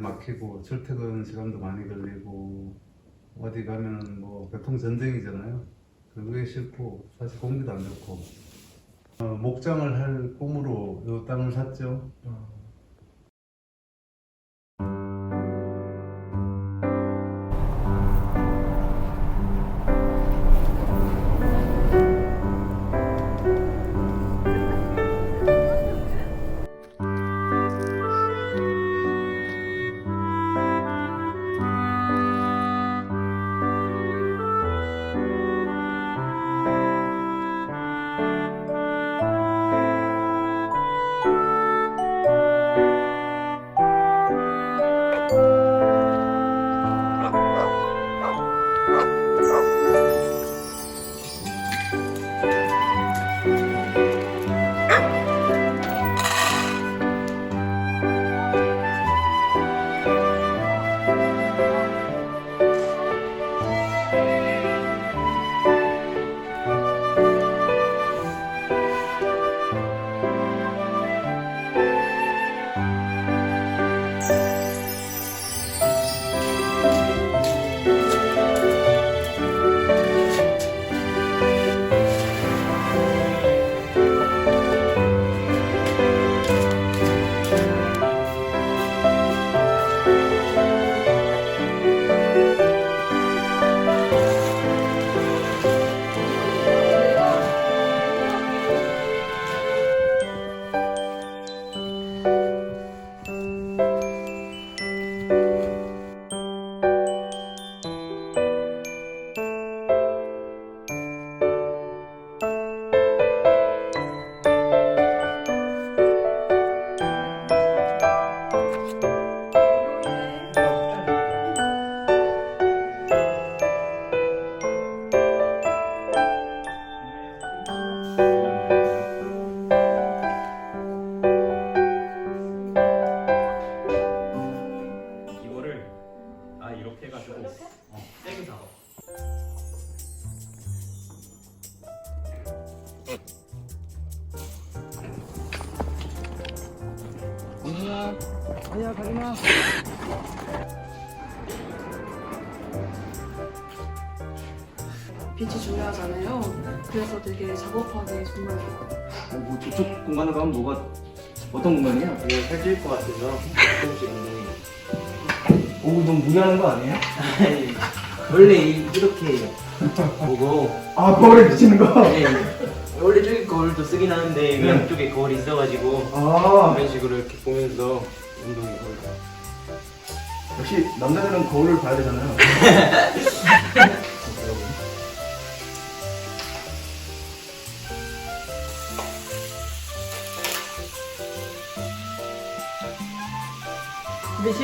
막히고 출퇴근 시간도 많이 걸리고 어디 가면은 뭐 교통 전쟁이잖아요. 그게 싫고 사실 공기도 안 좋고 어, 목장을 할 꿈으로 이 땅을 샀죠. 이 아 이렇게 해가지고 어, 세게 잡아. 빛이 중요하잖아요. 그래서 되게 작업하기 정말 좋아요. 어, 뭐 저쪽 공간에 가면 뭐가 어떤 공간이야? 이게 살찔 것 같아서 조금씩 운동이. 오 너무 무리하는 거 아니에요? 원래 이- 이렇게 보고 아 거울에 비치는 거? 네, 원래 저기 거울도 쓰긴 하는데 네. 왼쪽에 거울이 있어가지고 아 이런 식으로 이렇게 보면서 운동이 거의 역시 남자들은 거울을 봐야 되잖아요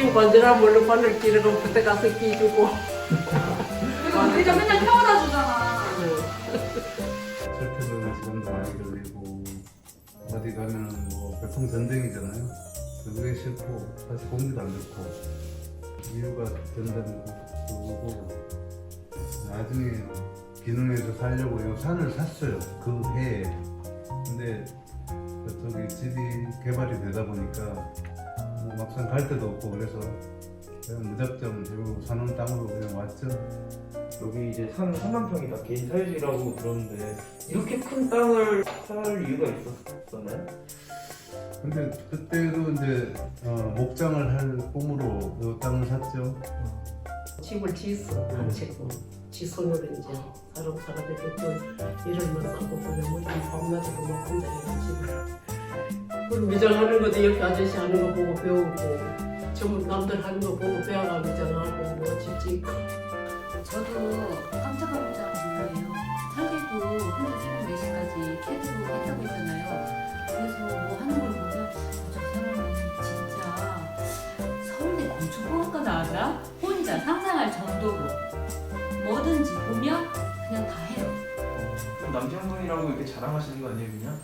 미신 건드라 뭘로 바늘 끼르고 그때 가서 끼주고 이거 우리가 맨날 태워다 주잖아. 출퇴근 시간도 많이 걸리고 어디 가면은 뭐 교통 전쟁이잖아요. 그게 싫고 사실 공기도 안 좋고 이유가 된다는 그거고 나중에 기능에서 살려고 이 산을 샀어요 그 해에 근데 저쪽에 집이 개발이 되다 보니까 뭐 막상 갈 데도 없고 그래서 그냥 무작정 요 사는 땅으로 그냥 왔죠. 여기 이제 산 3만 평이다 개인 사유지라고 들었는데 이렇게 큰 땅을 살 이유가 있었었나요? 근데 그때도 이제 어, 목장을 할 꿈으로 이 땅을 샀죠. 집을 지었어. 단체고. 지 손으로 이제 사람 사람들 또 이름만 써고 그냥 뭐좀 밤낮으로 막 혼자 해가 집을 그리고 미장 하는 것도 옆에 아저씨 하는 거 보고 배우고 전부 남들 하는 거 보고 배워가 미장하고 뭐집 짓고 저도 깜짝깜짝 놀래요. 설계도 혼자 새벽 4시까지 캐드로 했다고 했잖아요. 그래서 뭐 하는 걸 보면 저 사람은 진짜 서울대 건축공학과 나왔나? 혼자 상상할 정도로 뭐든지 보면 그냥 다 해요. 그럼 남편분이라고 이렇게 자랑하시는 거 아니에요 그냥?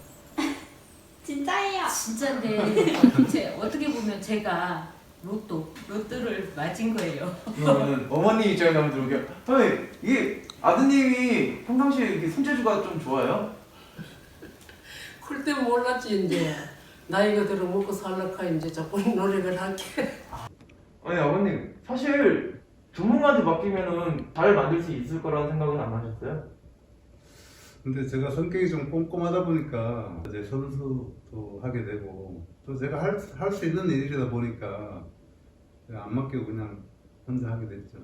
진짜예요. 진짜인데 도대체 어떻게 보면 제가 로또, 로또를 맞은 거예요. 그러면 어머니 입장에 한번 들어볼게요 형 이게 아드님이 평상시에 이렇게 손재주가 좀 좋아요? 클 때 몰랐지 이제 나이가 들어 먹고 살라카 이제 자꾸 노력을 할게 아니 아버님 사실 전문가한테 맡기면은 잘 만들 수 있을 거라는 생각은 안 하셨어요? 근데 제가 성격이 좀 꼼꼼하다 보니까 이제 선수도 하게 되고 또 제가 할 수 있는 일이다 보니까 안 맡기고 그냥 혼자 하게 됐죠.